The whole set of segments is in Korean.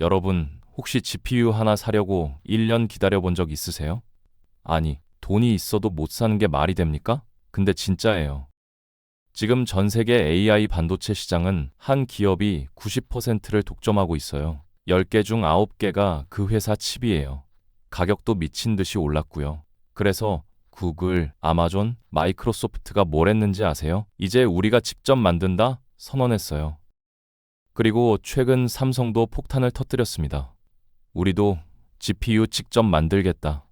여러분, 혹시 GPU 하나 사려고 1년 기다려 본 적 있으세요? 아니, 돈이 있어도 못 사는 게 말이 됩니까? 근데 진짜예요. 지금 전 세계 AI 반도체 시장은 한 기업이 90%를 독점하고 있어요. 10개 중 9개가 그 회사 칩이에요. 가격도 미친 듯이 올랐고요. 그래서 구글, 아마존, 마이크로소프트가 뭘 했는지 아세요? 이제 우리가 직접 만든다? 선언했어요. 그리고 최근 삼성도 폭탄을 터뜨렸습니다. 우리도 GPU 직접 만들겠다.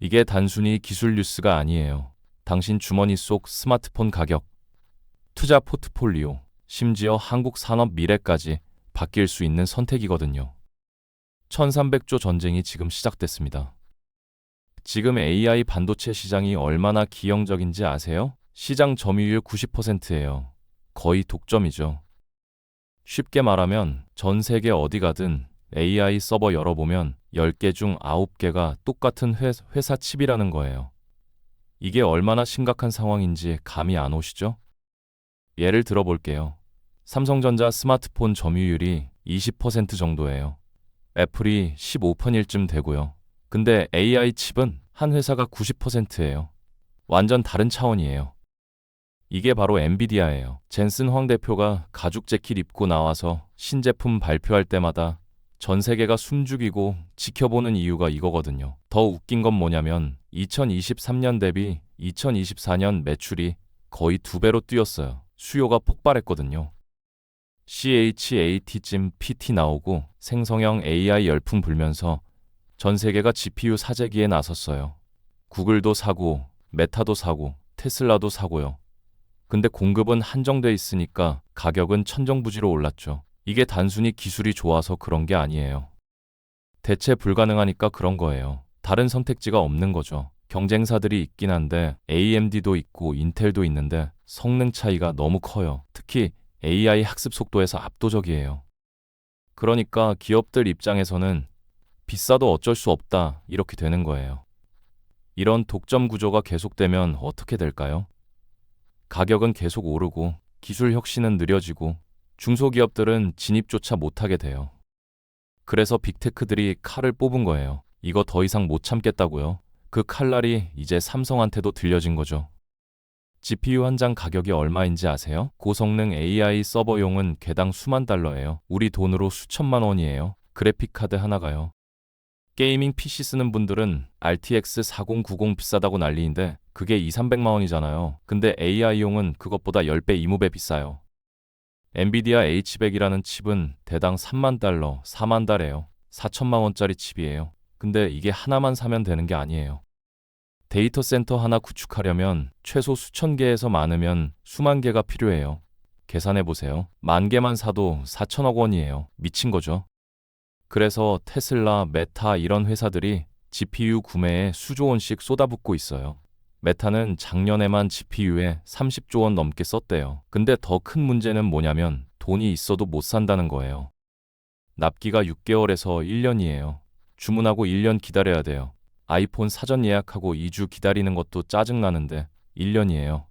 이게 단순히 기술 뉴스가 아니에요. 당신 주머니 속 스마트폰 가격, 투자 포트폴리오, 심지어 한국 산업 미래까지 바뀔 수 있는 선택이거든요. 1300조 전쟁이 지금 시작됐습니다. 지금 AI 반도체 시장이 얼마나 기형적인지 아세요? 시장 점유율 90%예요. 거의 독점이죠. 쉽게 말하면 전 세계 어디 가든 AI 서버 열어보면 10개 중 9개가 똑같은 회, 회사 칩이라는 거예요. 이게 얼마나 심각한 상황인지 감이 안 오시죠? 예를 들어볼게요. 삼성전자 스마트폰 점유율이 20% 정도예요. 애플이 15%일 되고요. 근데 AI 칩은 한 회사가 90%예요. 완전 다른 차원이에요. 이게 바로 엔비디아예요. 젠슨 황 대표가 가죽 재킷 입고 나와서 신제품 발표할 때마다 전 세계가 숨죽이고 지켜보는 이유가 이거거든요. 더 웃긴 건 뭐냐면 2023년 대비 2024년 매출이 거의 두 배로 뛰었어요. 수요가 폭발했거든요. CHAT쯤 PT 나오고 생성형 AI 열풍 불면서 전 세계가 GPU 사재기에 나섰어요. 구글도 사고, 메타도 사고, 테슬라도 사고요. 근데 공급은 한정돼 있으니까 가격은 천정부지로 올랐죠. 이게 단순히 기술이 좋아서 그런 게 아니에요. 대체 불가능하니까 그런 거예요. 다른 선택지가 없는 거죠. 경쟁사들이 있긴 한데 AMD도 있고 인텔도 있는데 성능 차이가 너무 커요. 특히 AI 학습 속도에서 압도적이에요. 그러니까 기업들 입장에서는 비싸도 어쩔 수 없다 이렇게 되는 거예요. 이런 독점 구조가 계속되면 어떻게 될까요? 가격은 계속 오르고 기술 혁신은 느려지고 중소기업들은 진입조차 못하게 돼요. 그래서 빅테크들이 칼을 뽑은 거예요. 이거 더 이상 못 참겠다고요. 그 칼날이 이제 삼성한테도 들려진 거죠. GPU 한 장 가격이 얼마인지 아세요? 고성능 AI 서버용은 개당 수만 달러예요. 우리 돈으로 수천만 원이에요. 그래픽 카드 하나가요. 게이밍 PC 쓰는 분들은 RTX 4090 비싸다고 난리인데 그게 2, 300만 원이잖아요. 근데 AI용은 그것보다 10배, 20배 비싸요. 엔비디아 H100이라는 칩은 대당 3만 달러, 4만 달이에요. 4천만 원짜리 칩이에요. 근데 이게 하나만 사면 되는 게 아니에요. 데이터 센터 하나 구축하려면 최소 수천 개에서 많으면 수만 개가 필요해요. 계산해 보세요. 만 개만 사도 4천억 원이에요. 미친 거죠. 그래서 테슬라, 메타 이런 회사들이 GPU 구매에 수조 원씩 쏟아붓고 있어요. 메타는 작년에만 GPU에 30조 원 넘게 썼대요. 근데 더 큰 문제는 뭐냐면 돈이 있어도 못 산다는 거예요. 납기가 6개월에서 1년이에요. 주문하고 1년 기다려야 돼요. 아이폰 사전 예약하고 2주 기다리는 것도 짜증나는데 1년이에요.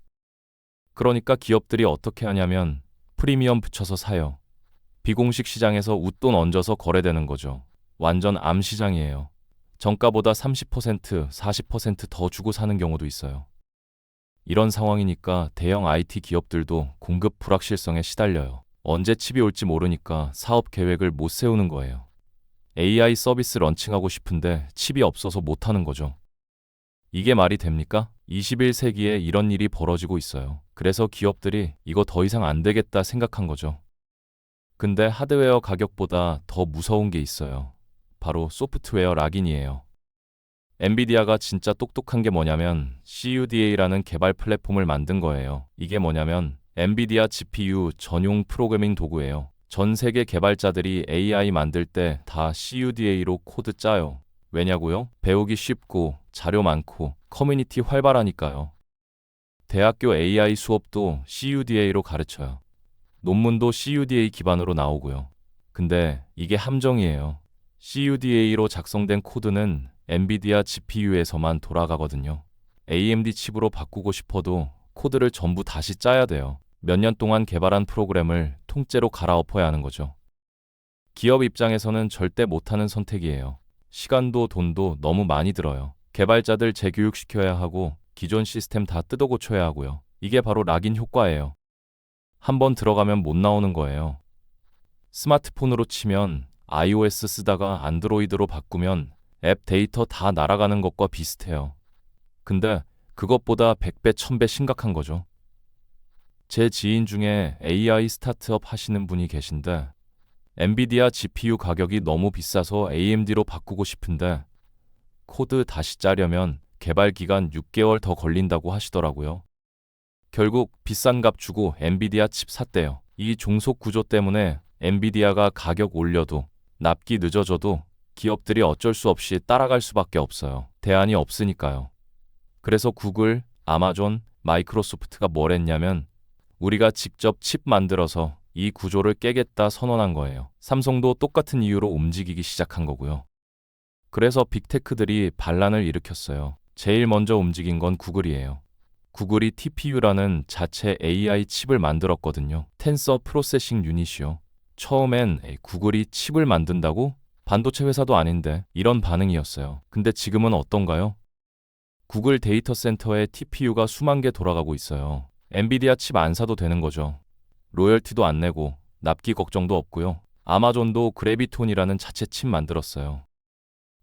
그러니까 기업들이 어떻게 하냐면 프리미엄 붙여서 사요. 비공식 시장에서 웃돈 얹어서 거래되는 거죠. 완전 암 시장이에요. 정가보다 30%, 40%더 주고 사는 경우도 있어요. 이런 상황이니까 대형 IT 기업들도 공급 불확실성에 시달려요. 언제 칩이 올지 모르니까 사업 계획을 못 세우는 거예요. AI 서비스 런칭하고 싶은데 칩이 없어서 못 하는 거죠. 이게 말이 됩니까? 21세기에 이런 일이 벌어지고 있어요. 그래서 기업들이 이거 더 이상 안 되겠다 생각한 거죠. 근데 하드웨어 가격보다 더 무서운 게 있어요. 바로 소프트웨어 락인이에요. 엔비디아가 진짜 똑똑한 게 뭐냐면 CUDA라는 개발 플랫폼을 만든 거예요. 이게 뭐냐면 엔비디아 GPU 전용 프로그래밍 도구예요. 전 세계 개발자들이 AI 만들 때 다 CUDA로 코드 짜요. 왜냐고요? 배우기 쉽고 자료 많고 커뮤니티 활발하니까요. 대학교 AI 수업도 CUDA로 가르쳐요. 논문도 CUDA 기반으로 나오고요. 근데 이게 함정이에요. CUDA로 작성된 코드는 엔비디아 GPU에서만 돌아가거든요. AMD 칩으로 바꾸고 싶어도 코드를 전부 다시 짜야 돼요. 몇 년 동안 개발한 프로그램을 통째로 갈아엎어야 하는 거죠. 기업 입장에서는 절대 못하는 선택이에요. 시간도 돈도 너무 많이 들어요. 개발자들 재교육시켜야 하고 기존 시스템 다 뜯어 고쳐야 하고요. 이게 바로 락인 효과예요. 한번 들어가면 못 나오는 거예요. 스마트폰으로 치면 iOS 쓰다가 안드로이드로 바꾸면 앱 데이터 다 날아가는 것과 비슷해요. 근데 그것보다 100배, 1000배 심각한 거죠. 제 지인 중에 AI 스타트업 하시는 분이 계신데 엔비디아 GPU 가격이 너무 비싸서 AMD로 바꾸고 싶은데 코드 다시 짜려면 개발 기간 6개월 더 걸린다고 하시더라고요. 결국 비싼 값 주고 엔비디아 칩 샀대요. 이 종속 구조 때문에 엔비디아가 가격 올려도 납기 늦어져도 기업들이 어쩔 수 없이 따라갈 수밖에 없어요. 대안이 없으니까요. 그래서 구글, 아마존, 마이크로소프트가 뭘 했냐면 우리가 직접 칩 만들어서 이 구조를 깨겠다 선언한 거예요. 삼성도 똑같은 이유로 움직이기 시작한 거고요. 그래서 빅테크들이 반란을 일으켰어요. 제일 먼저 움직인 건 구글이에요. 구글이 TPU라는 자체 AI 칩을 만들었거든요. 텐서 프로세싱 유닛이요. 처음엔 구글이 칩을 만든다고? 반도체 회사도 아닌데 이런 반응이었어요. 근데 지금은 어떤가요? 구글 데이터 센터에 TPU가 수만 개 돌아가고 있어요. 엔비디아 칩 안 사도 되는 거죠. 로열티도 안 내고 납기 걱정도 없고요. 아마존도 그래비톤이라는 자체 칩 만들었어요.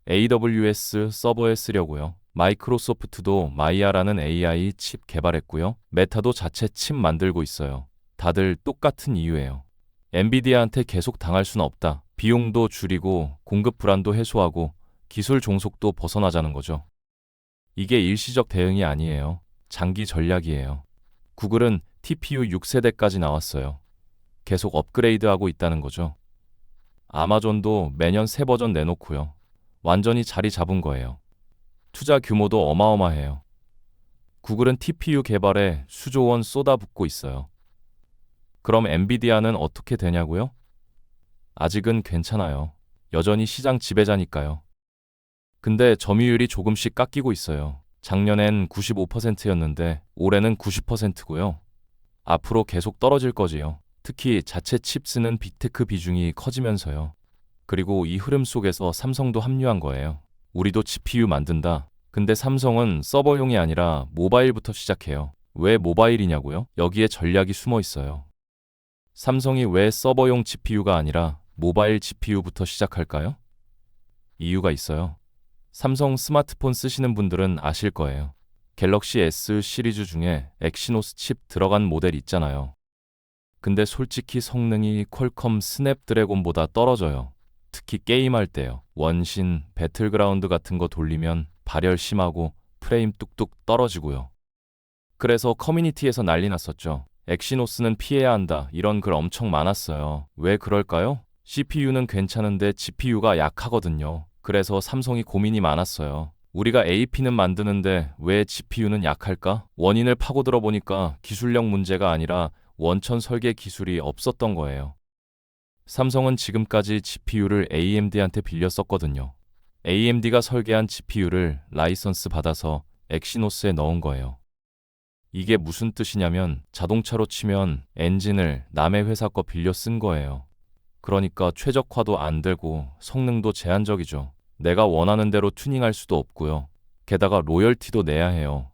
AWS 서버에 쓰려고요. 마이크로소프트도 마이아라는 AI 칩 개발했고요. 메타도 자체 칩 만들고 있어요. 다들 똑같은 이유예요. 엔비디아한테 계속 당할 수는 없다. 비용도 줄이고 공급 불안도 해소하고 기술 종속도 벗어나자는 거죠. 이게 일시적 대응이 아니에요. 장기 전략이에요. 구글은 TPU 6세대까지 나왔어요. 계속 업그레이드하고 있다는 거죠. 아마존도 매년 새 버전 내놓고요. 완전히 자리 잡은 거예요. 투자 규모도 어마어마해요. 구글은 TPU 개발에 수조 원 쏟아붓고 있어요. 그럼 엔비디아는 어떻게 되냐고요? 아직은 괜찮아요. 여전히 시장 지배자니까요. 근데 점유율이 조금씩 깎이고 있어요. 작년엔 95%였는데 올해는 90%고요. 앞으로 계속 떨어질 거지요. 특히 자체 칩 쓰는 빅테크 비중이 커지면서요. 그리고 이 흐름 속에서 삼성도 합류한 거예요. 우리도 GPU 만든다. 근데 삼성은 서버용이 아니라 모바일부터 시작해요. 왜 모바일이냐고요? 여기에 전략이 숨어 있어요. 삼성이 왜 서버용 GPU가 아니라 모바일 GPU부터 시작할까요? 이유가 있어요. 삼성 스마트폰 쓰시는 분들은 아실 거예요. 갤럭시 S 시리즈 중에 엑시노스 칩 들어간 모델 있잖아요. 근데 솔직히 성능이 퀄컴 스냅드래곤보다 떨어져요. 특히 게임할 때요. 원신, 배틀그라운드 같은 거 돌리면 발열 심하고 프레임 뚝뚝 떨어지고요. 그래서 커뮤니티에서 난리 났었죠. 엑시노스는 피해야 한다. 이런 글 엄청 많았어요. 왜 그럴까요? CPU는 괜찮은데 GPU가 약하거든요. 그래서 삼성이 고민이 많았어요. 우리가 AP는 만드는데 왜 GPU는 약할까? 원인을 파고들어 보니까 기술력 문제가 아니라 원천 설계 기술이 없었던 거예요. 삼성은 지금까지 GPU를 AMD한테 빌렸었거든요. AMD가 설계한 GPU를 라이선스 받아서 엑시노스에 넣은 거예요. 이게 무슨 뜻이냐면 자동차로 치면 엔진을 남의 회사 거 빌려 쓴 거예요. 그러니까 최적화도 안 되고 성능도 제한적이죠. 내가 원하는 대로 튜닝할 수도 없고요. 게다가 로열티도 내야 해요.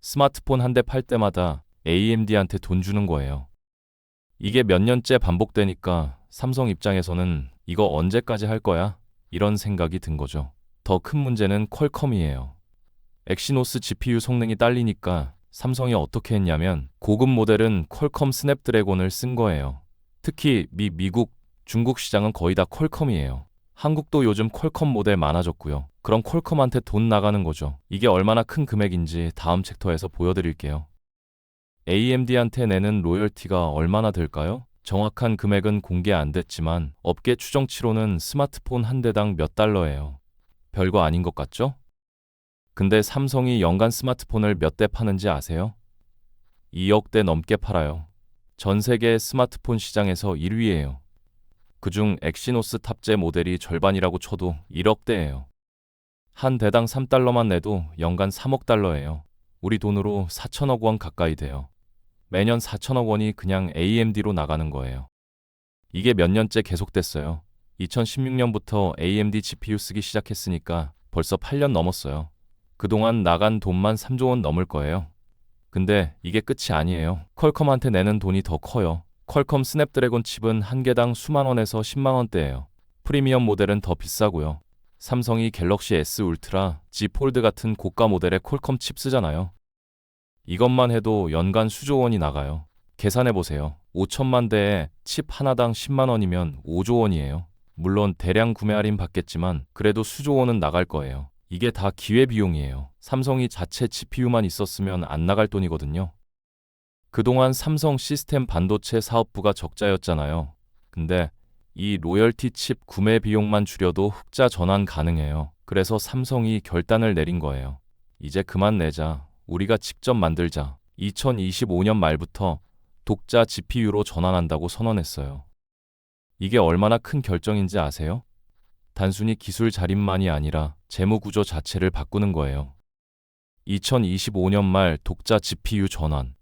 스마트폰 한 대 팔 때마다 AMD한테 돈 주는 거예요. 이게 몇 년째 반복되니까 삼성 입장에서는 이거 언제까지 할 거야? 이런 생각이 든 거죠. 더 큰 문제는 퀄컴이에요. 엑시노스 GPU 성능이 딸리니까 삼성이 어떻게 했냐면 고급 모델은 퀄컴 스냅드래곤을 쓴 거예요. 특히 미, 미국, 중국 시장은 거의 다 퀄컴이에요. 한국도 요즘 퀄컴 모델 많아졌고요. 그럼 퀄컴한테 돈 나가는 거죠. 이게 얼마나 큰 금액인지 다음 챕터에서 보여드릴게요. AMD한테 내는 로열티가 얼마나 될까요? 정확한 금액은 공개 안 됐지만 업계 추정치로는 스마트폰 한 대당 몇 달러예요. 별거 아닌 것 같죠? 근데 삼성이 연간 스마트폰을 몇 대 파는지 아세요? 2억 대 넘게 팔아요. 전 세계 스마트폰 시장에서 1위예요. 그중 엑시노스 탑재 모델이 절반이라고 쳐도 1억 대예요. 한 대당 3달러만 내도 연간 3억 달러예요. 우리 돈으로 4천억 원 가까이 돼요. 매년 4천억 원이 그냥 AMD로 나가는 거예요. 이게 몇 년째 계속됐어요. 2016년부터 AMD GPU 쓰기 시작했으니까 벌써 8년 넘었어요. 그동안 나간 돈만 3조 원 넘을 거예요. 근데 이게 끝이 아니에요. 퀄컴한테 내는 돈이 더 커요. 퀄컴 스냅드래곤 칩은 한 개당 수만 원에서 10만 원대예요. 프리미엄 모델은 더 비싸고요. 삼성이 갤럭시 S 울트라, G 폴드 같은 고가 모델의 퀄컴 칩 쓰잖아요. 이것만 해도 연간 수조 원이 나가요. 계산해 보세요. 5천만 대에 칩 하나당 10만 원이면 5조 원이에요. 물론 대량 구매 할인 받겠지만 그래도 수조 원은 나갈 거예요. 이게 다 기회 비용이에요. 삼성이 자체 GPU만 있었으면 안 나갈 돈이거든요. 그동안 삼성 시스템 반도체 사업부가 적자였잖아요. 근데 이 로열티 칩 구매 비용만 줄여도 흑자 전환 가능해요. 그래서 삼성이 결단을 내린 거예요. 이제 그만 내자. 우리가 직접 만들자. 2025년 말부터 독자 GPU로 전환한다고 선언했어요. 이게 얼마나 큰 결정인지 아세요? 단순히 기술 자립만이 아니라 재무 구조 자체를 바꾸는 거예요. 2025년 말 독자 GPU 전환.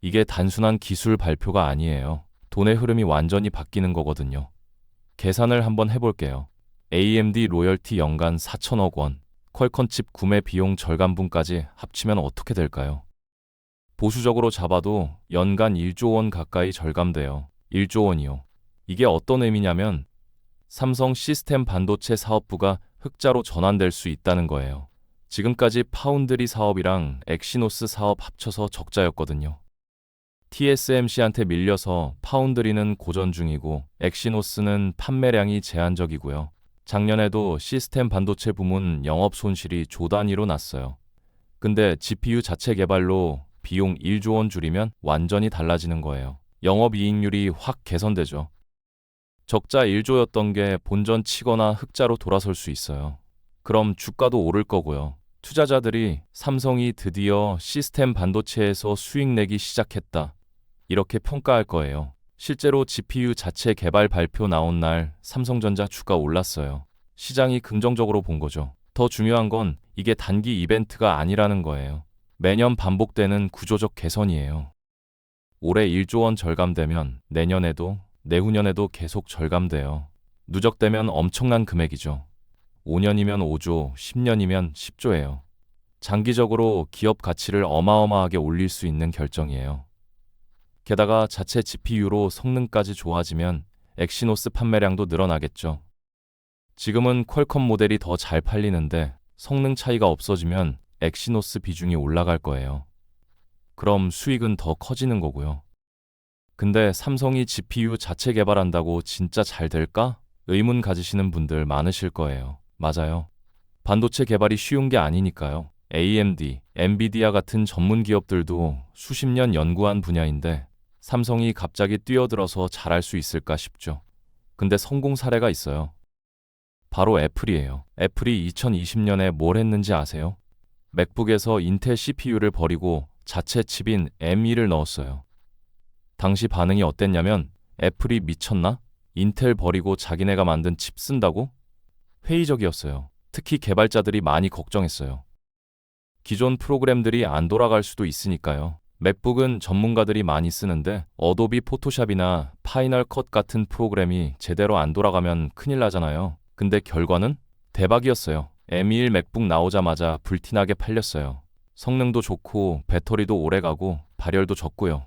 이게 단순한 기술 발표가 아니에요. 돈의 흐름이 완전히 바뀌는 거거든요. 계산을 한번 해볼게요. AMD 로열티 연간 4천억 원, 퀄컴 칩 구매 비용 절감분까지 합치면 어떻게 될까요? 보수적으로 잡아도 연간 1조 원 가까이 절감돼요. 1조 원이요. 이게 어떤 의미냐면 삼성 시스템 반도체 사업부가 흑자로 전환될 수 있다는 거예요. 지금까지 파운드리 사업이랑 엑시노스 사업 합쳐서 적자였거든요. TSMC한테 밀려서 파운드리는 고전 중이고 엑시노스는 판매량이 제한적이고요. 작년에도 시스템 반도체 부문 영업 손실이 조 단위로 났어요. 근데 GPU 자체 개발로 비용 1조 원 줄이면 완전히 달라지는 거예요. 영업 이익률이 확 개선되죠. 적자 1조였던 게 본전 치거나 흑자로 돌아설 수 있어요. 그럼 주가도 오를 거고요. 투자자들이 삼성이 드디어 시스템 반도체에서 수익 내기 시작했다. 이렇게 평가할 거예요. 실제로 GPU 자체 개발 발표 나온 날 삼성전자 주가 올랐어요. 시장이 긍정적으로 본 거죠. 더 중요한 건 이게 단기 이벤트가 아니라는 거예요. 매년 반복되는 구조적 개선이에요. 올해 1조 원 절감되면 내년에도 내후년에도 계속 절감돼요. 누적되면 엄청난 금액이죠. 5년이면 5조, 10년이면 10조예요. 장기적으로 기업 가치를 어마어마하게 올릴 수 있는 결정이에요. 게다가 자체 GPU로 성능까지 좋아지면 엑시노스 판매량도 늘어나겠죠. 지금은 퀄컴 모델이 더 잘 팔리는데 성능 차이가 없어지면 엑시노스 비중이 올라갈 거예요. 그럼 수익은 더 커지는 거고요. 근데 삼성이 GPU 자체 개발한다고 진짜 잘 될까? 의문 가지시는 분들 많으실 거예요. 맞아요. 반도체 개발이 쉬운 게 아니니까요. AMD, 엔비디아 같은 전문 기업들도 수십 년 연구한 분야인데 삼성이 갑자기 뛰어들어서 잘할 수 있을까 싶죠. 근데 성공 사례가 있어요. 바로 애플이에요. 애플이 2020년에 뭘 했는지 아세요? 맥북에서 인텔 CPU를 버리고 자체 칩인 M2를 넣었어요. 당시 반응이 어땠냐면 애플이 미쳤나? 인텔 버리고 자기네가 만든 칩 쓴다고? 회의적이었어요. 특히 개발자들이 많이 걱정했어요. 기존 프로그램들이 안 돌아갈 수도 있으니까요. 맥북은 전문가들이 많이 쓰는데 어도비 포토샵이나 파이널 컷 같은 프로그램이 제대로 안 돌아가면 큰일 나잖아요. 근데 결과는 대박이었어요. M1 맥북 나오자마자 불티나게 팔렸어요. 성능도 좋고 배터리도 오래 가고 발열도 적고요.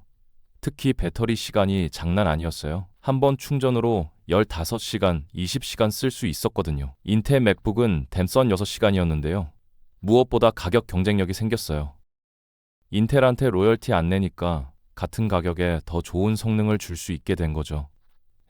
특히 배터리 시간이 장난 아니었어요. 한 번 충전으로 15시간, 20시간 쓸 수 있었거든요. 인텔 맥북은 댐선 6시간이었는데요. 무엇보다 가격 경쟁력이 생겼어요. 인텔한테 로열티 안 내니까 같은 가격에 더 좋은 성능을 줄 수 있게 된 거죠.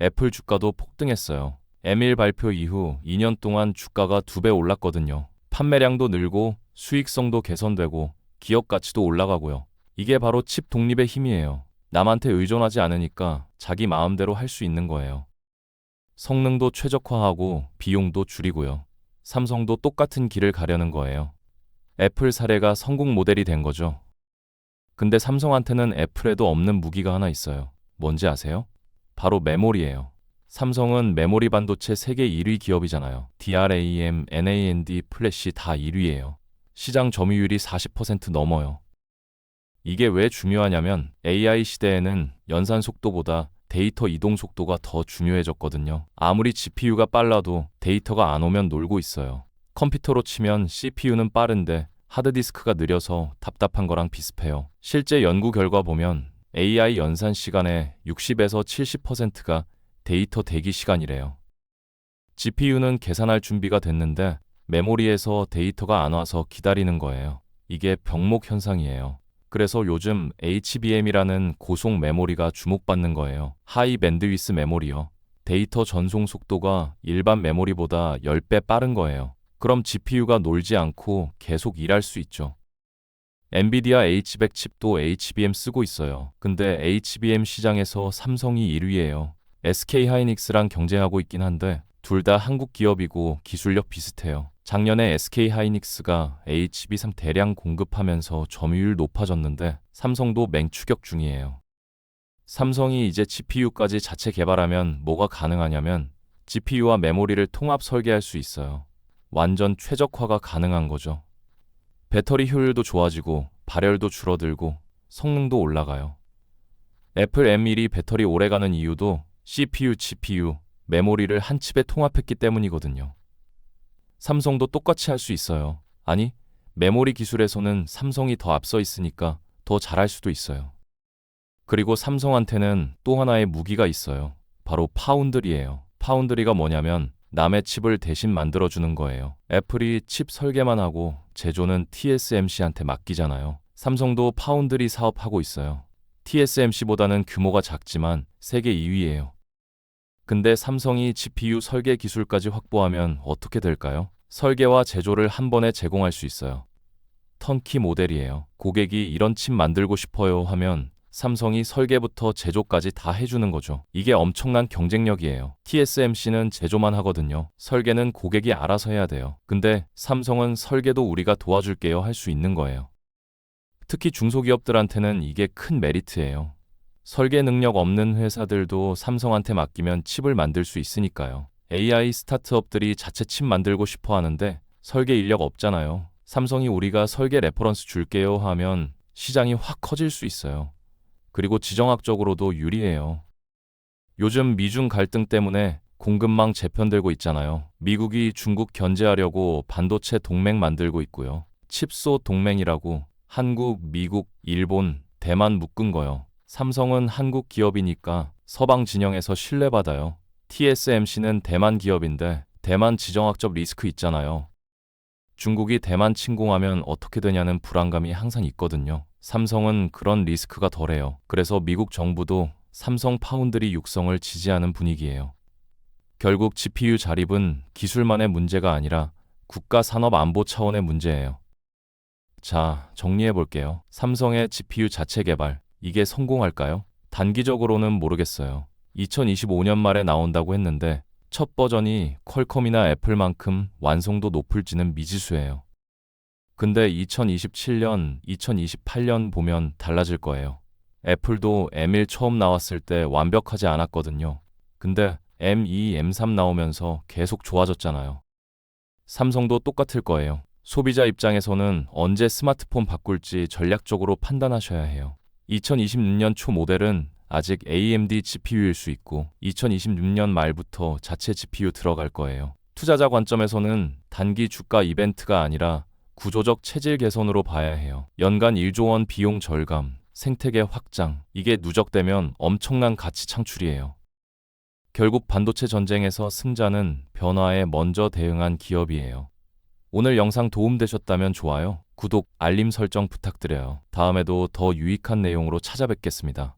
애플 주가도 폭등했어요. M1 발표 이후 2년 동안 주가가 두 배 올랐거든요. 판매량도 늘고 수익성도 개선되고 기업 가치도 올라가고요. 이게 바로 칩 독립의 힘이에요. 남한테 의존하지 않으니까 자기 마음대로 할 수 있는 거예요. 성능도 최적화하고 비용도 줄이고요. 삼성도 똑같은 길을 가려는 거예요. 애플 사례가 성공 모델이 된 거죠. 근데 삼성한테는 애플에도 없는 무기가 하나 있어요. 뭔지 아세요? 바로 메모리예요. 삼성은 메모리 반도체 세계 1위 기업이잖아요. DRAM, NAND, 플래시 다 1위예요. 시장 점유율이 40% 넘어요. 이게 왜 중요하냐면 AI 시대에는 연산 속도보다 데이터 이동 속도가 더 중요해졌거든요. 아무리 GPU가 빨라도 데이터가 안 오면 놀고 있어요. 컴퓨터로 치면 CPU는 빠른데 하드디스크가 느려서 답답한 거랑 비슷해요. 실제 연구 결과 보면 AI 연산 시간의 60에서 70%가 데이터 대기 시간이래요. GPU는 계산할 준비가 됐는데 메모리에서 데이터가 안 와서 기다리는 거예요. 이게 병목 현상이에요. 그래서 요즘 HBM이라는 고속 메모리가 주목받는 거예요. 하이 밴드위스 메모리요. 데이터 전송 속도가 일반 메모리보다 10배 빠른 거예요. 그럼 GPU가 놀지 않고 계속 일할 수 있죠. 엔비디아 H100 칩도 HBM 쓰고 있어요. 근데 HBM 시장에서 삼성이 1위예요. SK 하이닉스랑 경쟁하고 있긴 한데 둘 다 한국 기업이고 기술력 비슷해요. 작년에 SK 하이닉스가 HB3 대량 공급하면서 점유율 높아졌는데 삼성도 맹추격 중이에요. 삼성이 이제 GPU까지 자체 개발하면 뭐가 가능하냐면 GPU와 메모리를 통합 설계할 수 있어요. 완전 최적화가 가능한 거죠. 배터리 효율도 좋아지고 발열도 줄어들고 성능도 올라가요. 애플 M1이 배터리 오래가는 이유도 CPU, GPU, 메모리를 한 칩에 통합했기 때문이거든요. 삼성도 똑같이 할 수 있어요. 아니, 메모리 기술에서는 삼성이 더 앞서 있으니까 더 잘할 수도 있어요. 그리고 삼성한테는 또 하나의 무기가 있어요. 바로 파운드리예요. 파운드리가 뭐냐면 남의 칩을 대신 만들어주는 거예요. 애플이 칩 설계만 하고 제조는 TSMC한테 맡기잖아요. 삼성도 파운드리 사업하고 있어요. TSMC보다는 규모가 작지만 세계 2위예요. 근데 삼성이 GPU 설계 기술까지 확보하면 어떻게 될까요? 설계와 제조를 한 번에 제공할 수 있어요. 턴키 모델이에요. 고객이 이런 칩 만들고 싶어요 하면 삼성이 설계부터 제조까지 다 해주는 거죠. 이게 엄청난 경쟁력이에요. TSMC는 제조만 하거든요. 설계는 고객이 알아서 해야 돼요. 근데 삼성은 설계도 우리가 도와줄게요 할 수 있는 거예요. 특히 중소기업들한테는 이게 큰 메리트예요. 설계 능력 없는 회사들도 삼성한테 맡기면 칩을 만들 수 있으니까요. AI 스타트업들이 자체 칩 만들고 싶어 하는데 설계 인력 없잖아요. 삼성이 우리가 설계 레퍼런스 줄게요 하면 시장이 확 커질 수 있어요. 그리고 지정학적으로도 유리해요. 요즘 미중 갈등 때문에 공급망 재편되고 있잖아요. 미국이 중국 견제하려고 반도체 동맹 만들고 있고요. 칩소 동맹이라고 한국, 미국, 일본, 대만 묶은 거요. 삼성은 한국 기업이니까 서방 진영에서 신뢰받아요. TSMC는 대만 기업인데 대만 지정학적 리스크 있잖아요. 중국이 대만 침공하면 어떻게 되냐는 불안감이 항상 있거든요. 삼성은 그런 리스크가 덜해요. 그래서 미국 정부도 삼성 파운드리 육성을 지지하는 분위기예요. 결국 GPU 자립은 기술만의 문제가 아니라 국가 산업 안보 차원의 문제예요. 자, 정리해 볼게요. 삼성의 GPU 자체 개발, 이게 성공할까요? 단기적으로는 모르겠어요. 2025년 말에 나온다고 했는데 첫 버전이 퀄컴이나 애플만큼 완성도 높을지는 미지수예요. 근데 2027년, 2028년 보면 달라질 거예요. 애플도 M1 처음 나왔을 때 완벽하지 않았거든요. 근데 M2, M3 나오면서 계속 좋아졌잖아요. 삼성도 똑같을 거예요. 소비자 입장에서는 언제 스마트폰 바꿀지 전략적으로 판단하셔야 해요. 2026년 초 모델은 아직 AMD GPU일 수 있고 2026년 말부터 자체 GPU 들어갈 거예요. 투자자 관점에서는 단기 주가 이벤트가 아니라 구조적 체질 개선으로 봐야 해요. 연간 1조 원 비용 절감, 생태계 확장, 이게 누적되면 엄청난 가치 창출이에요. 결국 반도체 전쟁에서 승자는 변화에 먼저 대응한 기업이에요. 오늘 영상 도움되셨다면 좋아요, 구독, 알림 설정 부탁드려요. 다음에도 더 유익한 내용으로 찾아뵙겠습니다.